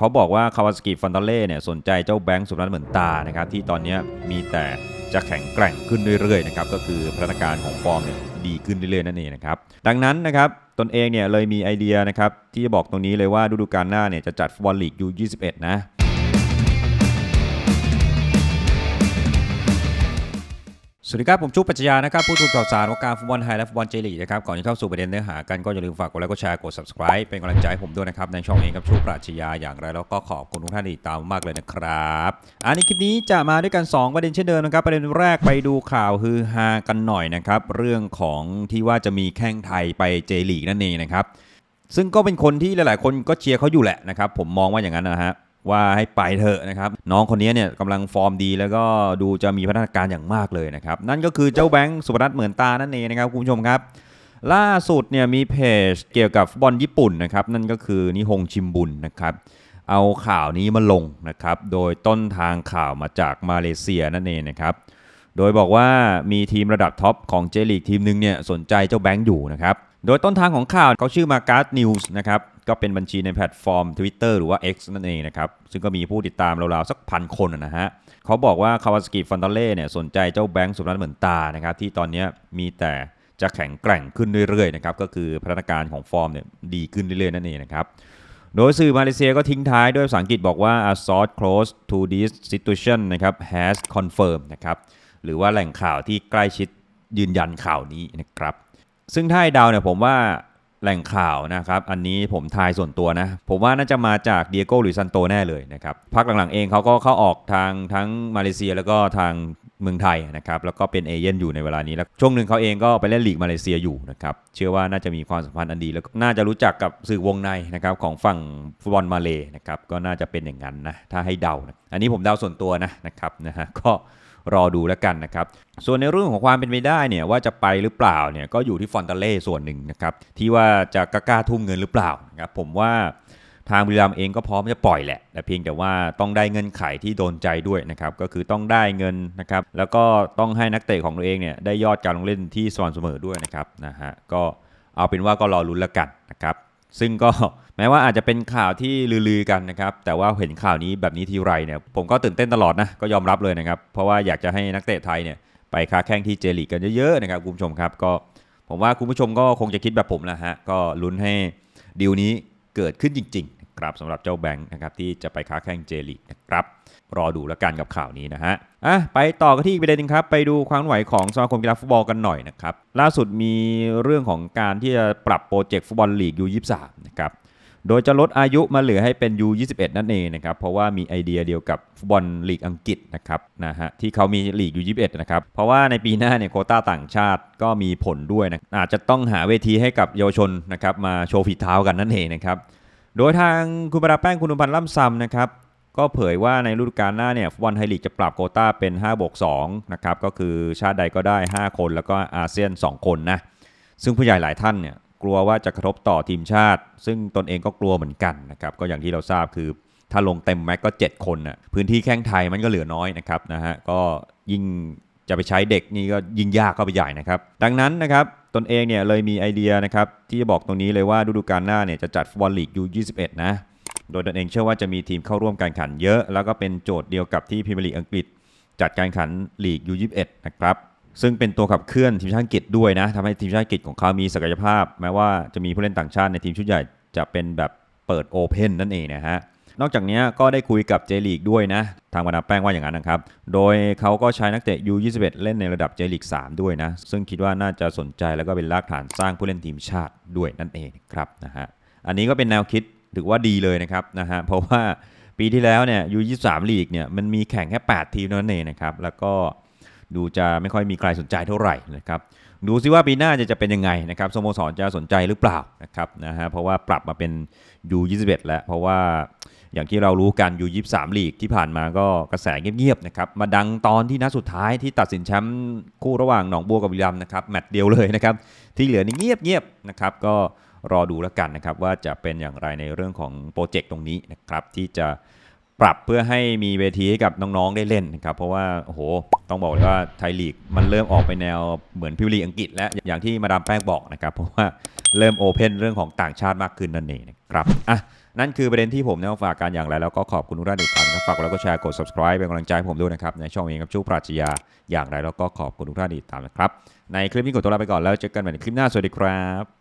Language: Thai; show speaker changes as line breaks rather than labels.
เขาบอกว่าคาวาสกิฟอนตาเล่เนี่ยสนใจเจ้าแบงค์สุนันเหมือนตานะครับที่ตอนนี้มีแต่จะแข็งแกร่งขึ้นเรื่อยๆนะครับก็คือพัฒนาการของฟอร์มเนี่ยดีขึ้นเรื่อยๆนั่นเองนะครับดังนั้นนะครับตนเองเนี่ยเลยมีไอเดียนะครับที่จะบอกตรงนี้เลยว่าฤดูกาลหน้าเนี่ยจะจัดฟุตบอลลีกยู21นะ สวัสดีครับ ผมชุบปัจจยานะครับ ผู้ถูกข่าวสารวงการฟุตบอลไทยและฟุตบอลเจลีกนะครับ ก่อนที่เข้าสู่ประเด็นเนื้อหากันก็อย่าลืมฝากกดไลค์กดแชร์กด subscribe เป็นกำลังใจให้ผมด้วยนะครับ ในช่องเองกับชุบปัจจยาอย่างไร แล้วก็ขอบคุณทุกท่านที่ติดตามมากเลยนะครับอันนี้คลิปนี้จะมาด้วยกัน 2 ประเด็นเช่นเดิมนะครับ ประเด็นแรกไปดูข่าวฮือฮากันหน่อยนะครับเรื่องของที่ว่าจะมีแข้งไทยไปเจลีกนั่นเองนะครับซึ่งก็เป็นคนที่หลาย ๆ คนก็เชียร์เขาอยู่แหละนะครับผมมองว่าอย่างนั้นนะฮะ ว่าให้ไปเถอะนะครับ น้องคนนี้เนี่ยกำลังฟอร์มดีแล้วก็ดูจะมีพัฒนาการอย่างมากเลยนะครับ นั่นก็คือเจ้าแบงค์สุพนัทเหมือนตานั่นเองนะครับคุณผู้ชมครับล่าสุดเนี่ยมีเพจเกี่ยวกับฟุตบอลญี่ปุ่นนะครับนั่นก็คือนิฮงชิมบุนนะครับเอาข่าวนี้มาลงนะครับโดยต้นทางข่าวมาจากมาเลเซียนั่นเองนะครับโดยบอกว่ามีทีมระดับท็อปของเจลีกทีมหนึ่งเนี่ยสนใจเจ้าแบงค์อยู่นะครับ โดยต้นทางของข่าวเขาชื่อมาการ์ดนิวส์นะครับ ก็เป็นบัญชีในแพลตฟอร์ม Twitter หรือว่า X นั่นเองนะครับ ซึ่งก็มีผู้ติดตามราวๆ สักพันคนนะฮะเขาบอกว่าคาวาสกิฟอนตาเล่เนี่ยสนใจเจ้าแบงค์สุนัทเหมือนตานะครับ ที่ตอนนี้มีแต่จะแข็งแกร่งขึ้นเรื่อยๆนะครับก็คือพัฒนาการของฟอร์มเนี่ยดีขึ้นเรื่อยๆนั่นเองนะครับโดยสื่อมาเลเซียก็ทิ้งท้ายด้วยภาษาอังกฤษบอกว่า a source close to this situation นะครับ has confirmed นะครับหรือว่าแหล่งข่าวที่ใกล้ชิดยืนยันข่าวนี้นะครับ ซึ่งถ้าให้เดาเนี่ยผมว่าแหล่งข่าวนะครับ อันนี้ผมทายส่วนตัวนะ ผมว่าน่าจะมาจากเดียโก้หรือซันโตแน่เลยนะครับพักหลังๆเองเขาก็เข้าออกทางทั้งมาเลเซียแล้วก็ทางเมืองไทยนะครับ แล้วก็เป็นเอเย่นอยู่ในเวลานี้แล้วช่วงหนึ่งเขาเองก็ไปเล่นลีกมาเลเซียอยู่นะครับ เชื่อว่าน่าจะมีความสัมพันธ์อันดี แล้วก็น่าจะรู้จักกับสื่อวงในนะครับของฝั่งฟุตบอลมาเลนะครับก็น่าจะเป็นอย่างนั้นนะถ้าให้เดานะอันนี้ผมเดาส่วนตัวนะนะครับนะฮะก็ รอดูแล้วกันนะครับ ส่วนในเรื่องของความเป็นไปได้เนี่ยว่าจะไปหรือเปล่าเนี่ยก็อยู่ที่ฟอนตาเล่ส่วนหนึ่งนะครับที่ว่าจะกล้าทุ่มเงินหรือเปล่านะครับผมว่าทางบุรีรัมเองก็พร้อมจะปล่อยแหละ แต่เพียงแต่ว่าต้องได้เงินไขที่โดนใจด้วยนะครับ ก็คือต้องได้เงินนะครับ แล้วก็ต้องให้นักเตะของตัวเองเนี่ยได้ยอดการลงเล่นที่สม่ำเสมอด้วยนะครับนะฮะ ก็เอาเป็นว่าก็รอลุ้นแล้วกันนะครับ ซึ่งก็แม้ว่าอาจจะเป็นข่าวที่ลือๆกันนะครับ แต่ว่าเห็นข่าวนี้แบบนี้ทีไรเนี่ยผมก็ตื่นเต้นตลอดนะ ก็ยอมรับเลยนะครับ เพราะว่าอยากจะให้นักเตะไทยเนี่ยไปค้าแข่งที่เจลีกกันเยอะๆนะครับคุณผู้ชมครับ ก็ผมว่าคุณผู้ชมก็คงจะคิดแบบผมแหละฮะ ก็ลุ้นให้ดีลนี้เกิดขึ้นจริง ๆ ครับสำหรับเจ้าแบงค์นะครับที่จะไปค้าแข่งเจลีกนะครับรอดูแล้วกันกับข่าวนี้นะฮะอะไปต่อกันที่อีกประเด็นหนึงครับ ไปดูความไหวของสมาคมกีฬาฟุตบอลกันหน่อยนะครับล่าสุดมีเรื่องของการที่จะปรับโปรเจกต์ฟุตบอลลีกยู23นะครับโดยจะลดอายุมาเหลือให้เป็น U21 นั่นเองนะครับ เพราะว่ามีไอเดียเดียวกับฟุตบอลลีกอังกฤษนะครับนะฮะที่เขามีลีก U21 นะครับ เพราะว่าในปีหน้าเนี่ยโคต้าต่างชาติก็มีผลด้วยนะอาจจะต้องหาเวทีให้กับเยาวชนนะครับมาโชว์ฝีเท้ากันนั่นเองนะครับ โดยทางคุณประดาแป้งคุณอุพันธ์ล่ำซำนะครับก็เผยว่าในฤดูกาลหน้าเนี่ยฟุตบอลไทยลีกจะปรับโควต้าเป็น5บวก2นะครับก็คือชาติใดก็ได้ 5 คนแล้วก็อาเซียน 2 คนนะซึ่งผู้ใหญ่หลายท่านเนี่ยกลัวว่าจะกระทบต่อทีมชาติ ซึ่งตนเองก็กลัวเหมือนกันนะครับก็อย่างที่เราทราบคือถ้าลงเต็มแม็กก็ 7 คนนะพื้นที่แข้งไทยมันก็เหลือน้อยนะครับนะฮะก็ยิ่งจะไปใช้เด็กนี่ก็ยิ่งยากเข้าไปใหญ่นะครับ ดังนั้นนะครับ ตนเองเนี่ยเลยมีไอเดียนะครับที่จะบอกตรงนี้เลยว่าฤดูกาลหน้าเนี่ยจะจัดฟุตบอลลีกยู21 นะ โดยตนเองเชื่อว่าจะมีทีมเข้าร่วมการแข่งขันเยอะ แล้วก็เป็นโจทย์เดียวกับที่พรีเมียร์ลีกอังกฤษ จัดการแข่งขันลีก U21 นะครับซึ่งเป็นตัวขับเคลื่อนทีมชาติอังกฤษด้วยนะทำให้ทีมชาติอังกฤษของเขามีศักยภาพ แม้ว่าจะมีผู้เล่นต่างชาติในทีมชุดใหญ่จะเป็นแบบเปิดโอเพนนั่นเองนะฮะ นอกจากนี้ก็ได้คุยกับเจลีกด้วยนะ ทางบรรดาแป้งว่าอย่างนั้นนะครับ โดยเขาก็ใช้นักเตะ U21 เล่นในระดับเจลีก3ด้วยนะ ซึ่งคิดว่าน่าจะสนใจแล้วก็เป็นรากฐานสร้างผู้เล่นทีมชาติด้วยนั่นเองครับนะฮะอันนี้ก็เป็นแนวคิดถือว่าดีเลยนะครับนะฮะเพราะว่าปีที่แล้วเนี่ย U23 ลีกเนี่ยมันมีแข่งแค่ 8 ทีมเท่านั้นเองนะครับแล้วก็ ดูจะไม่ค่อยมีใครสนใจเท่าไหร่นะครับดูซิว่าปีหน้าจะจะเป็นยังไงนะครับสโมสรจะสนใจหรือเปล่านะครับนะฮะเพราะว่าปรับมาเป็น U21 แล้ว เพราะว่าอย่างที่เรารู้กัน U23 ลีกที่ผ่านมาก็กระแสเงียบๆนะครับมาดังตอนที่นัดสุดท้ายที่ตัดสินแชมป์คู่ระหว่างหนองบัวกับบุรีรัมย์นะครับแมตช์เดียวเลยนะครับที่เหลือนี่เงียบๆนะครับก็รอดูแล้วกันนะครับว่าจะเป็นอย่างไรในเรื่องของโปรเจกต์ตรงนี้นะครับที่จะ ปรับเพื่อให้มีเวทีให้กับน้องๆได้เล่นนะครับเพราะว่าโอ้โหต้องบอกเลยว่าไทยลีกมันเริ่มออกไปแนวเหมือนพิวลีอังกฤษ และอย่างที่มาดามแป้งบอกนะครับเพราะว่าเริ่มโอเพนเรื่องของต่างชาติมากขึ้นนั่นเองนะครับอะนั่นคือประเด็นที่ผมเนี่ยมาฝากกันอย่างไรแล้วก็ขอบคุณทุกท่านอีกครั้งนะครับฝากกดไลค์กดแชร์กด subscribe เป็นกำลังใจให้ผมด้วยนะครับในช่องเองครับชูปราชญาอย่างไรแล้วก็ขอบคุณทุกท่านอีกตามนะครับในคลิปนี้กดตัวลาไปก่อนแล้วเจอกันใหม่ในคลิปหน้าสวัสดีครับ